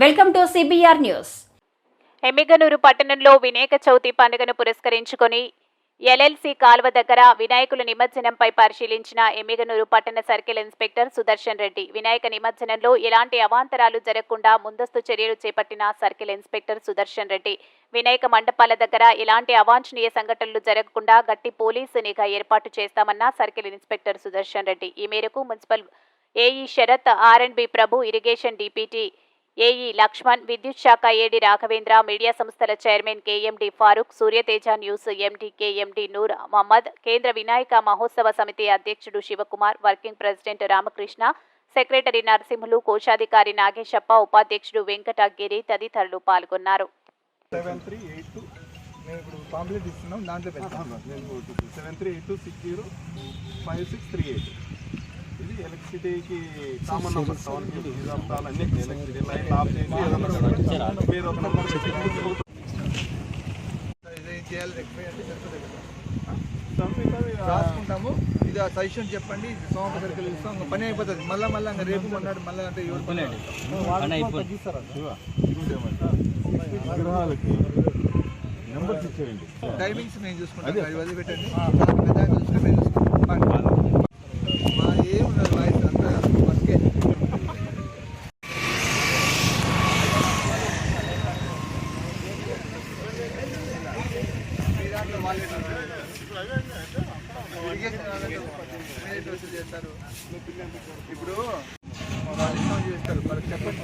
Welcome to CBR news Yemmiganur పట్టణంలో వినాయక చవితి పండుగను పురస్కరించుకొని ఎల్ఎల్సి కాల్వ దగ్గర వినాయకుల నిమజ్జనంపై పరిశీలించిన ఎమ్మిగనూరు పట్టణ సర్కిల్ ఇన్స్పెక్టర్ సుదర్శన్ రెడ్డి వినాయక నిమజ్జనంలో ఎలాంటి అవాంతరాలు జరగకుండా ముందస్తు చర్యలు చేపట్టిన సర్కిల్ ఇన్స్పెక్టర్ సుదర్శన్ రెడ్డి వినాయక మండపాల దగ్గర ఎలాంటి అవాంఛనీయ సంఘటనలు జరగకుండా గట్టి పోలీసు నిఘా ఏర్పాటు చేస్తామన్న సర్కిల్ ఇన్స్పెక్టర్ సుదర్శన్ రెడ్డి. ఈ మేరకు municipal AE Sharath R and B Prabhu irrigation DPT AE Lakshman విద్యుత్ శాఖ ఏడి రాఘవేంద్ర మీడియా సంస్థల chairman KMD Farooq Suryateja news MD KMD Noor Mohammed కేంద్ర వినాయక మహోత్సవ సమితి అధ్యక్షుడు Shivakumar working president Ramakrishna secretary Narasimhulu కోశాధికారి నాగేశప్ప ఉపాధ్యక్షుడు వెంకటగిరి తదితరులు పాల్గొన్నారు. మేము ఇప్పుడు ఇస్తున్నాం దాంట్లో పెడతాం. Seven three eight two six zero five six three eight. ఎలక్ట్రిసిటీకి common number seven అన్ని ఎలక్ట్రిసిటీ లైన్ ఆఫ్ చేసి మీరు ఒక నెంబర్ రాసుకుంటాము ఇది ఆ సజెషన్ చెప్పండి ఇది సోమ సర్కిల్ ఇస్తాం పని అయిపోతుంది మళ్ళీ మళ్ళీ ఇంకా రేపు మొన్నటి మళ్ళీ అంటే ఎవరు పని విగ్రహాలకి నెంబర్స్ ఇచ్చేయండి టైమింగ్స్ మేము చూసుకుంటాం అది వదిలిపెట్టండి చాలా పెద్ద చూసుకుంటే మేము చూసుకుంటాం చేస్తారు ఇప్పుడు చేస్తారు వాళ్ళకి చెప్పండి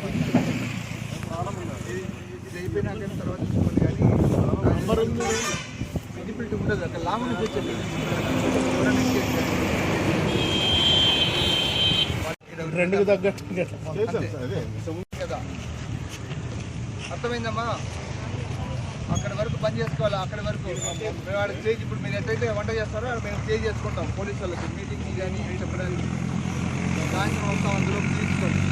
ఇది ఇది అయిపోయినాక తర్వాత చూసుకోండి కానీ విజిబిలిటీ ఉండదు అక్కడ నుంచి వచ్చేది రెండుకి తగ్గట్టు కదా అర్థమైందమ్మా? వరకు పని చేసుకోవాలి అక్కడి వరకు. మేము ఆడ స్టేజ్ ఇప్పుడు మీరు ఎట్లయితే వంట చేస్తారో మేము స్టేజ్ చేసుకుంటాం పోలీసు వాళ్ళకి. మీటింగ్ కానీ చెప్పడానికి సాయంత్రం వస్తాం అందులో తీసుకోండి.